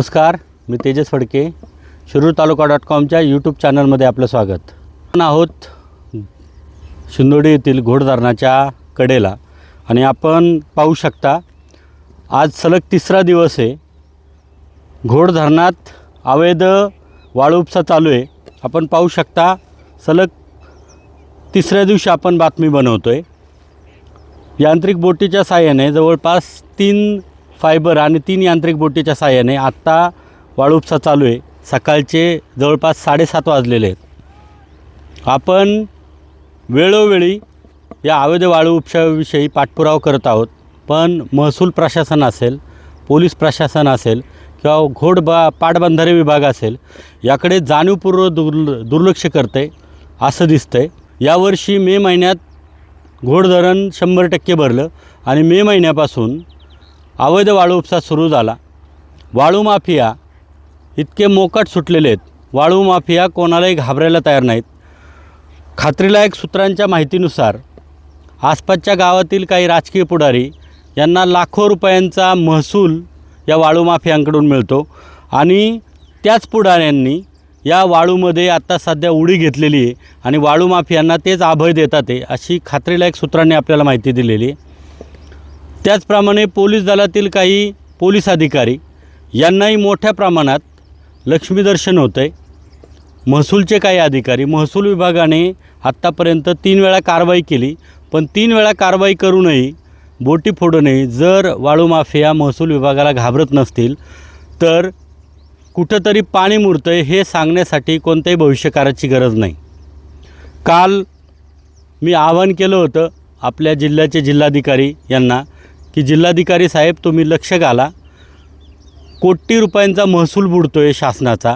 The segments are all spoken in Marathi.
नमस्कार मी तेजस फडके शिरूर तालुका डॉट कॉमच्या यूट्यूब चॅनलमध्ये आपलं स्वागत. आपण आहोत शिंदोडी येथील घोडधरणाच्या कडेला आणि आपण पाहू शकता आज सलग तिसरा दिवस आहे. घोडधरणात अवैध वाळू उपसा चालू आहे. आपण पाहू शकता सलग तिसऱ्या दिवशी आपण बातमी बनवतो आहे यांत्रिक बोटीच्या साह्याने जवळपास तीन फायबर आणि तीन यांत्रिक बोटीच्या साहाय्याने आत्ता वाळूपसा चालू आहे. सकाळचे जवळपास साडेसात वाजलेले आहेत. आपण वेळोवेळी या अवैध वाळू उपशाविषयी पाठपुरावा करत आहोत. पण महसूल प्रशासन असेल पोलीस प्रशासन असेल किंवा घोड बा पाटबंधारे विभाग असेल याकडे जाणीवपूर्वक दुर्ल दुर्लक्ष करते असं दिसतंय. यावर्षी मे महिन्यात घोडधरण शंभर टक्के भरलं आणि मे महिन्यापासून अवैध वाळू उपसा सुरू झाला. वाळू माफिया इतके मोकट सुटलेले आहेत. वाळू माफिया कोणालाही घाबरायला तयार नाहीत. खात्रीलायक सूत्रांच्या माहितीनुसार आसपासच्या गावातील काही राजकीय पुढारी यांना लाखो रुपयांचा महसूल या वाळू माफियांकडून मिळतो आणि त्याच पुढाऱ्यांनी या वाळूमध्ये आत्ता सध्या उडी घेतलेली आहे आणि वाळू माफियांना तेच अभय देतात आहे अशी खात्रीलायक सूत्रांनी आपल्याला माहिती दिलेली आहे. त्याचप्रमाणे पोलीस दलातील काही पोलीस अधिकारी यांनाही मोठ्या प्रमाणात लक्ष्मीदर्शन होतं आहे महसूलचे काही अधिकारी महसूल विभागाने आत्तापर्यंत तीन वेळा कारवाई केली पण तीन वेळा कारवाई करूनही बोटी फोडूनही जर वाळू माफिया महसूल विभागाला घाबरत नसतील तर कुठंतरी पाणी मुरतं आहे हे सांगण्यासाठी कोणत्याही भविष्यकाराची गरज नाही. काल मी आवाहन केलं होतं आपल्या जिल्ह्याचे जिल्हाधिकारी यांना की जिल्हाधिकारी साहेब तुम्ही लक्ष घाला. कोटी रुपयांचा महसूल बुडतो आहे शासनाचा.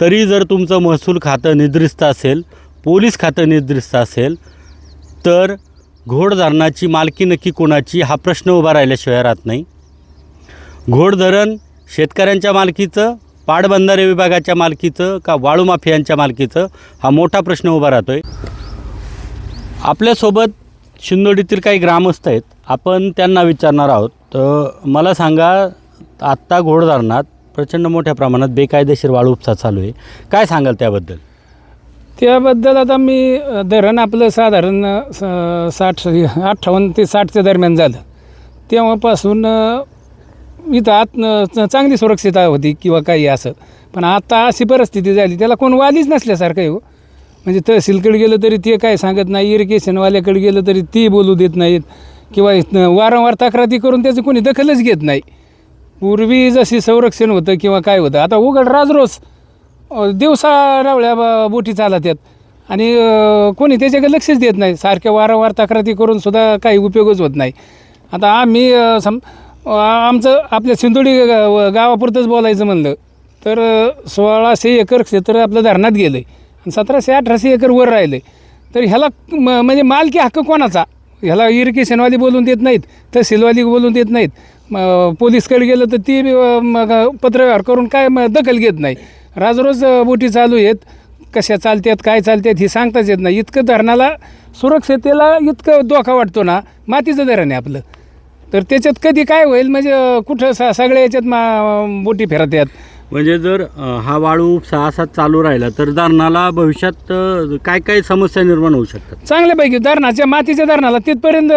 तरी जर तुमचं महसूल खातं निद्रिस्त असेल पोलीस खातं निद्रिस्त असेल तर घोडधरणाची मालकी नक्की कोणाची हा प्रश्न उभा राहिल्याशिवाय राहत नाही. घोडधरण शेतकऱ्यांच्या मालकीचं पाटबंधारे विभागाच्या मालकीचं का वाळू माफियांच्या मालकीचं हा मोठा प्रश्न उभा राहतो आहे आपल्यासोबत शिंदोडीतील काही ग्रामस्थ आहेत आपण त्यांना विचारणार आहोत. तर मला सांगा आत्ता घोडधरणात प्रचंड मोठ्या प्रमाणात बेकायदेशीर वाळू उपसा चालू आहे. काय सांगाल त्याबद्दल? त्याबद्दल आता मी धरण आपलं साधारण स- साठ अठ्ठावन्न ते साठच्या दरम्यान झालं. तेव्हापासून इथं आत च- चांगली सुरक्षितता होती किंवा काही असं. पण आता अशी परिस्थिती झाली त्याला कोण वालीच नसल्यासारखं हो. म्हणजे तहसीलकडे गेलं तरी ते काय सांगत नाही इरिगेशनवाल्याकडे गेलं तरी ती बोलू देत नाहीत. किंवा वारंवार तक्रारी करून त्याची कोणी दखलच घेत नाही. पूर्वी जशी संरक्षण होतं किंवा काय होतं आता उघड राजरोस दिवसा रावळ्या बोटी चालत आहेत आणि कोणी त्याच्याकडे लक्षच देत नाही. सारख्या वारंवार तक्रारी करून सुद्धा काही उपयोगच होत नाही. आता आम्ही सम आमचं आपल्या सिंदोडी गावापुरतंच बोलायचं म्हणलं तर सोळाशे एकर क्षेत्र आपलं धरणात गेलं आहे आणि सतराशे अठराशे एकर वर राहिले. तर ह्याला म- म्हणजे मालकी हक्क कोणाचा? ह्याला इरिगेशनवाली बोलून देत नाहीत तहसीलवाली बोलून देत नाहीत. पोलीसकडे गेलं तर ती मग पत्रव्यवहार करून काय म- दखल घेत नाही. राजरोज बोटी चालू आहेत. कशा चालतात काय चालतात हे सांगताच येत नाही. इतकं धरणाला सुरक्षितेला इतकं धोका वाटतो ना मातीचं धरण आहे आपलं. तर त्याच्यात कधी काय होईल? म्हणजे कुठं स सगळ्या याच्यात मा बोटी फिरत आहेत. म्हणजे जर हा वाळू सहा सात चालू राहिला तर धरणाला भविष्यात काय काय समस्या निर्माण होऊ शकतात? चांगल्यापैकी धरणाच्या मातीच्या धरणाला तिथपर्यंत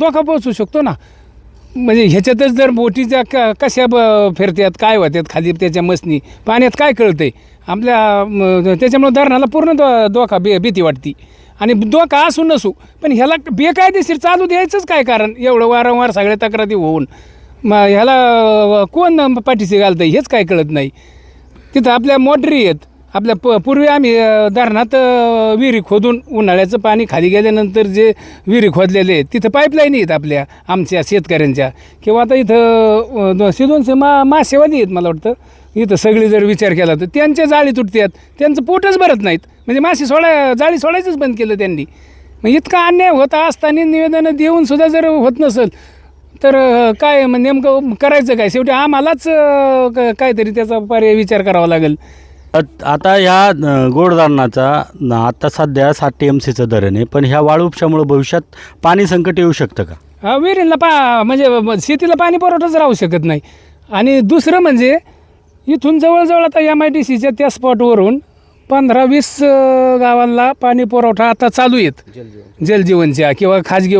धोका पोहोचू शकतो ना. म्हणजे ह्याच्यातच जर बोटीच्या क कशा ब फिरतात काय होतात खाली त्याच्या मसनी पाण्यात काय कळतंय? आपल्या त्याच्यामुळे धरणाला पूर्ण दो धोका बे भीती वाटती. आणि धोका असू नसू पण ह्याला बेकायदेशीर चालू द्यायचंच काय कारण? एवढं वारंवार सगळ्या तक्रारी होऊन. मग ह्याला कोण पाठीशी घालतं हेच काय कळत नाही. तिथं आपल्या मोटरी आहेत. आपल्या प पूर्वी आम्ही धरणात विहिरी खोदून उन्हाळ्याचं पाणी खाली गेल्यानंतर जे विहिरी खोदलेले आहेत तिथं पाईपलाईन आहेत आपल्या आमच्या शेतकऱ्यांच्या. किंवा आता इथं अ, दोनशे मा मासेवाली आहेत मला वाटतं. इथं सगळी जर विचार केला तर त्यांच्या जाळी तुटतात त्यांचं पोटच भरत नाहीत. म्हणजे मासे सोडा जाळी सोडायचंच बंद केलं त्यांनी. मग इतका अन्याय होता असताना निवेदनं देऊन सुद्धा जर होत नसेल तर काय मग नेमकं करायचं काय? शेवटी आम्हालाच क- काहीतरी त्याचा पर्याय विचार करावा लागेल. आत- आता ह्या अ, न, आता सध्या सात टी एम सीचं धरण आहे पण ह्या वाळू उपशामुळे भविष्यात पाणी संकट येऊ शकतं का? हा, विहिरीला पा म्हणजे ब- शेतीला पाणी पुरवठाच राहू शकत नाही. आणि दुसरं म्हणजे इथून जवळजवळ आता एम आय डी सीच्या त्या स्पॉटवरून पंधरा वीस गावांना पाणी पुरवठा आता चालू आहेत. जलजीवनच्या किंवा खाजगी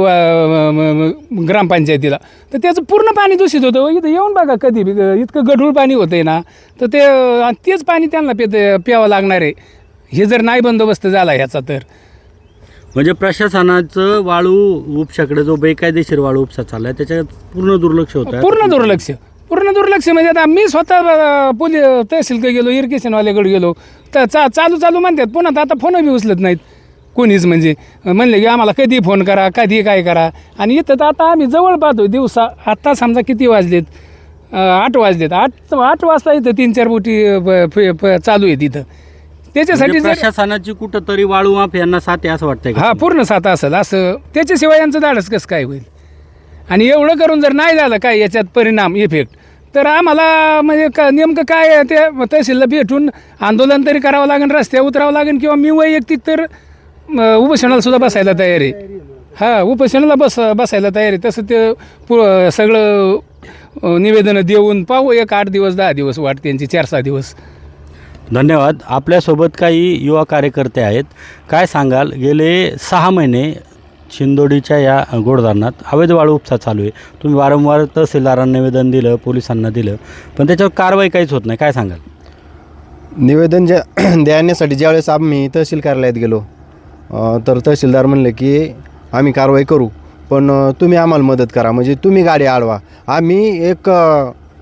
ग्रामपंचायतीला. तर त्याचं पूर्ण पाणी दूषित होतं. इथं येऊन बघा कधी बी इतकं गढूळ पाणी होतं आहे ना तर ते तेच पाणी त्यांना पे प्यावं लागणार आहे. हे जर नाही बंदोबस्त झाला ह्याचा तर. म्हणजे प्रशासनाचं वाळू उपशाकडे जो बेकायदेशीर वाळू उपसा चालला आहे त्याच्यात पूर्ण दुर्लक्ष होतं पूर्ण दुर्लक्ष. पूर्ण दुर्लक्ष म्हणजे आता मी स्वतः पोलीस तहसीलकडे गेलो इरिगेशनवाल्याकडे गेलो. तर चा चालू चालू म्हणतात. पुन्हा आता फोन बी उचलत नाहीत. कोणीच म्हणजे म्हणले की आम्हाला कधी फोन करा कधी काय करा. आणि इथं तर आता आम्ही जवळ पाहतो दिवसा आत्ता समजा किती वाजलेत? आठ वाजलेत. आठ आठ वाजता इथं तीन चार बोटी चालू आहेत इथं. त्याच्यासाठी म्हणजे प्रशासनाची कुठंतरी वाळू माफ यांना साथ असं वाटतंय का हा पूर्ण साथ असेल असं. त्याच्याशिवाय यांचं धाडस कसं काय होईल? आणि एवढं करून जर नाही झालं काय याच्यात परिणाम इफेक्ट तर आम्हाला म्हणजे का नेमकं काय आहे ते तहसीलला भेटून आंदोलन तरी करावं लागेल रस्त्यावर उतरावं लागेल किंवा मी वैयक्तिक तर उपोषणाला सुद्धा बसायला तयार आहे. हा उपोषणाला बस बसायला तयार आहे. तसं ते पु सगळं निवेदनं देऊन पाहू एक आठ दिवस दहा दिवस वाट त्यांची चार सहा दिवस. धन्यवाद. आपल्यासोबत काही युवा कार्यकर्ते आहेत. काय सांगाल? गेले सहा महिने शिंदोडीच्या या गोडधारणात अवैध वाळू उपसा चालू आहे. तुम्ही वारंवार तहसीलदारांना निवेदन दिलं पोलिसांना दिलं पण त्याच्यावर कारवाई काहीच होत नाही. काय सांगाल? निवेदन ज्या देण्यासाठी ज्यावेळेस आम्ही तहसील कार्यालयात गेलो तर तहसीलदार म्हणले की आम्ही कारवाई करू पण तुम्ही आम्हाला मदत करा. म्हणजे तुम्ही गाडी अडवा आम्ही एक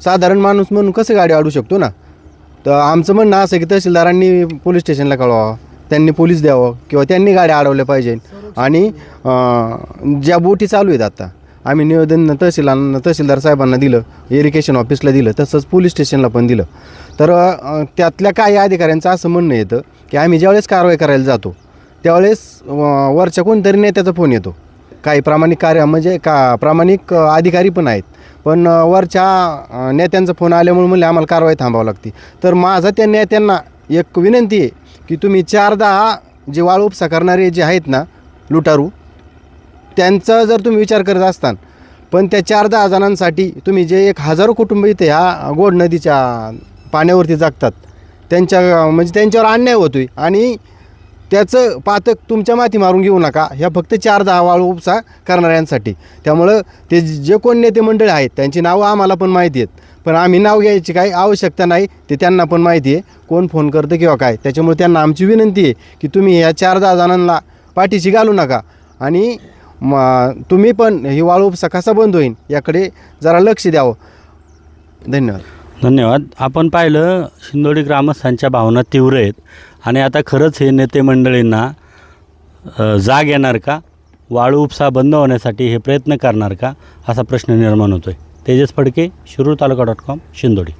साधारण माणूस म्हणून कसं गाडी अडवू शकतो ना? तर आमचं म्हणणं असं की तहसीलदारांनी पोलीस स्टेशनला कळवावं. त्यांनी पोलीस द्यावं किंवा त्यांनी गाड्या अडवल्या पाहिजे. आणि ज्या बोटी चालू आहेत आता आम्ही निवेदन तहसीलांना तहसीलदार साहेबांना दिलं इरिगेशन ऑफिसला दिलं तसंच पोलीस स्टेशनला पण दिलं. तर त्यातल्या काही अधिकाऱ्यांचं असं म्हणणं येतं की आम्ही ज्यावेळेस कारवाई करायला जातो त्यावेळेस वरच्या कोणतरी नेत्याचा फोन येतो. काही प्रामाणिक कार्य म्हणजे का प्रामाणिक अधिकारी पण आहेत. पण वरच्या नेत्यांचा फोन आल्यामुळे म्हणले आम्हाला कारवाई थांबावं लागते. तर माझा त्या नेत्यांना एक विनंती आहे की तुम्ही चारदा जे वाळूपसा करणारे जे आहेत ना लुटारू त्यांचा जर तुम्ही विचार करत असताल पण त्या चार दहा जणांसाठी तुम्ही जे एक हजारो कुटुंब इथे ह्या गोड नदीच्या पाण्यावरती जगतात त्यांच्या म्हणजे त्यांच्यावर अन्याय होतोय आणि त्याचं पातक तुमच्या माती मारून घेऊ नका. ह्या फक्त चार दहा वाळू उपसा करणाऱ्यांसाठी. त्यामुळं ते जे कोण नेते मंडळी आहेत त्यांची नावं आम्हाला पण माहिती आहेत. पण आम्ही नाव घ्यायची काही आवश्यकता नाही ते त्यांना पण माहिती आहे. कोण फोन करतं किंवा काय त्याच्यामुळे त्यांना आमची विनंती आहे की तुम्ही ह्या चार दहा जणांना पाठीशी घालू नका. आणि म तुम्ही पण ही वाळू उपसा कसा बंद होईल याकडे जरा लक्ष द्यावं. धन्यवाद. धन्यवाद. आपण पाहिलं शिंदोडी ग्रामस्थांच्या भावना तीव्र आहेत. आणि आता खरंच हे नेते मंडळींना जाग येणार का? वाळू उपसा बंद होण्यासाठी हे प्रयत्न करणार का? असा प्रश्न निर्माण होतो आहे तेजस फडके शिरूर तालुका डॉट कॉम शिंदोडी.